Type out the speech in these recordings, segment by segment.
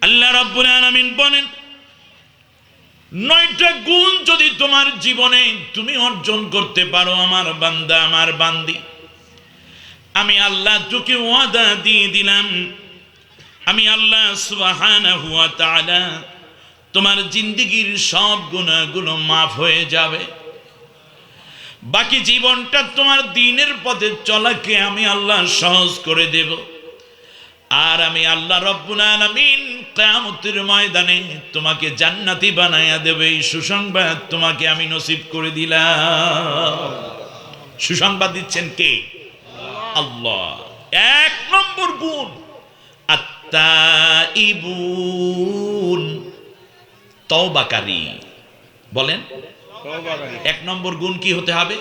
আল্লাহ রাব্বুল আলামিন বলেন, নয়টা গুণ যদি তোমার জীবনে তুমি অর্জন করতে পারো আমার বান্দা, আমার বান্দি। আমি আল্লাহ তোকে ওয়াদা দিয়ে দিলাম। আমি আল্লাহ সুবহানাহু ওয়া তাআলা তোমার জিন্দিগির সব গুণাগুলো মাফ হয়ে যাবে। বাকি জীবনটা তোমার দিনের পথে চলাকে আমি আল্লাহ সহজ করে দেব। আর আমি আল্লাহ রব্বুল আলামিন কিয়ামতের ময়দানে তোমাকে জান্নাতি বানায়া দেবে এই সুসংবাদ তোমাকে আমি নসিব করে দিলাম। সুসংবাদ দিচ্ছেন কে? আল্লাহ। এক নম্বর গুণ আত্মাইবুন তওবাকারী। বলেন। এক নম্বর গুণ কি হতে হবে?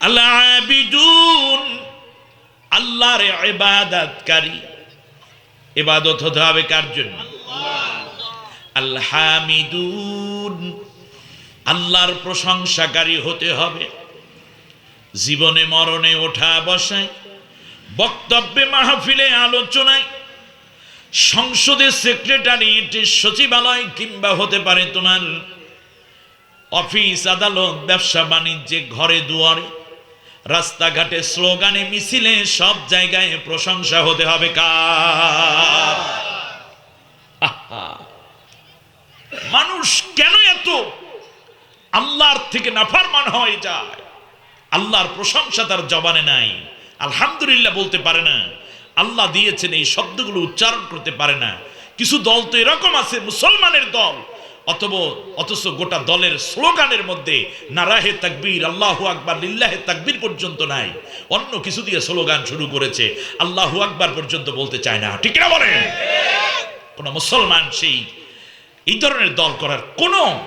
আল্লাহ আল্লাহর ইবাদতকারী। ইবাদত হতে হবে কার জন্য? আল্লাহ হামিদুন আল্লাহর প্রশংসাকারী হতে হবে। জীবনে, মরণে, ওঠা, বসায়, বক্তব্যে, মাহফিলে, আলোচনায়, সংসদে, সেক্রেটারিয়েটে, সচিবালয় কিংবা হতে পারে তোমার অফিস, আদালত, ব্যবসা, বাণিজ্যে, ঘরে, দুয়ারে রাস্তাঘাটে স্লোগানে, মিছিলে সব জায়গায় প্রশংসা হতে হবে কার। মানুষ কেন এত? আল্লাহর থেকে নাফারমান হয়ে যায়। আল্লাহর প্রশংসা তার জবানে নাই। আলহামদুলিল্লাহ বলতে পারে না। আল্লাহ দিয়েছেন এই শব্দগুলো উচ্চারণ করতে পারে না। কিছু দল তো এরকম আছে, মুসলমানের দল। অথব অথচ গোটা দলের স্লোগানের মধ্যে নারাহে তাকবীর, আল্লাহু আকবার, লিল্লাহে তাকবীর পর্যন্ত নাই। অন্য কিছু দিয়ে স্লোগান শুরু করেছে, আল্লাহু আকবার পর্যন্ত বলতে চায় না। ঠিক না বলেন? কোন মুসলমান সেই এই ধরনের দল করার কোনো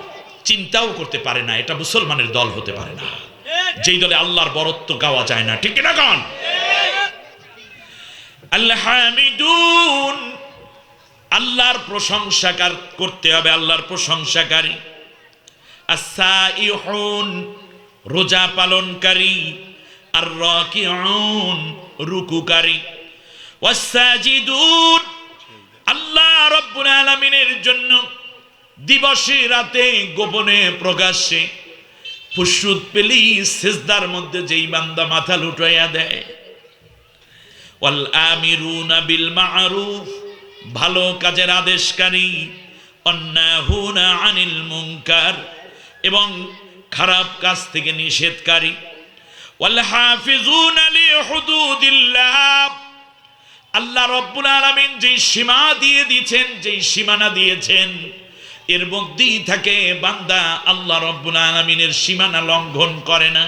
চিন্তাও করতে পারে না, এটা মুসলমানের দল হতে পারে না। যেই দলে আল্লাহর বরত্ব গাওয়া যায় না, ঠিক না গান আল্লাহ আল্লাহর প্রশংসাকার করতে হবে, আল্লাহর প্রশংসাকারী। আসাইহুন রোজা পালনকারী। আর রাকিউন রুকুকারী। ওয়াসাজিদুন আল্লাহ রব্বুল আলামিনের জন্য দিবসে, রাতে, গোপনে প্রকাশ্যে ফুসুদ পেলি, সেজদার মধ্যে যেই বান্দা মাথা লুটাইয়া দেয়। ওয়াল আমিরুনা বিল মারুফ ভালো কাজের আদেশকারী, অন্যাহুনা আনিল মুনকার, এবং খারাপ কাজ থেকে নিষেধকারী। আল্লাহ রব্বুল আলামিন যেই সীমা দিয়ে দিয়েছেন, যেই সীমানা দিয়েছেন, এর মধ্যেই থাকে বান্দা আল্লাহ রব্বুল আলমিনের সীমানা লঙ্ঘন করে না।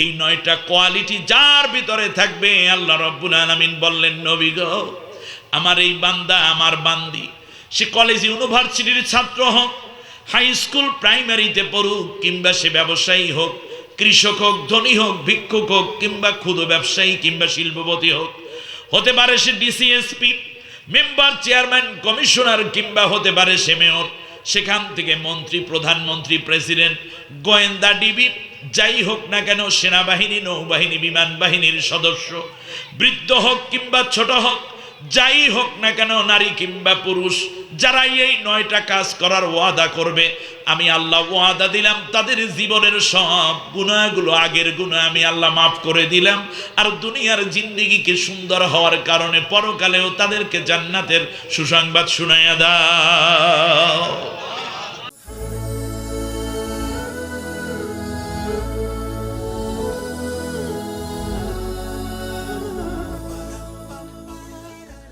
এই নয়টা কোয়ালিটি যার ভিতরে থাকবে, আল্লাহ রব্বুল আলমিন বললেন, নবী গো আমার এই বান্দা, আমার বান্দি। সে কলেজ ইউনিভার্সিটির ছাত্র হোক হাই স্কুল প্রাইমারিতে পড়ুক, কিংবা সে ব্যবসায়ী হোক, কৃষক হোক, ধনী হোক, ভিক্ষুক হোক, কিংবা ক্ষুদ্র ব্যবসায়ী, কিংবা শিল্পপতি হোক, হতে পারে সে ডিসিএসপি মেম্বার চেয়ারম্যান কমিশনার কিংবা হতে পারে সে মেয়র সেখান থেকে মন্ত্রী, প্রধানমন্ত্রী প্রেসিডেন্ট গোয়েন্দা ডিবি যাই হোক না কেন, সেনাবাহিনী, নৌবাহিনী বিমান বাহিনীর সদস্য, বৃদ্ধ হোক কিংবা ছোট হোক যাই হোক না কেন, নারী কিংবা পুরুষ, যারাই এই নয়টা কাজ করার ওয়াদা করবে, আমি আল্লাহ ওয়াদা দিলাম, তাদের জীবনের সব গুণাগুলো আগের গুণা আমি আল্লাহ মাফ করে দিলাম, আর দুনিয়ার জিন্দিগিকে সুন্দর হওয়ার কারণে পরকালেও তাদেরকে জান্নাতের সুসংবাদ শুনাইয়া দা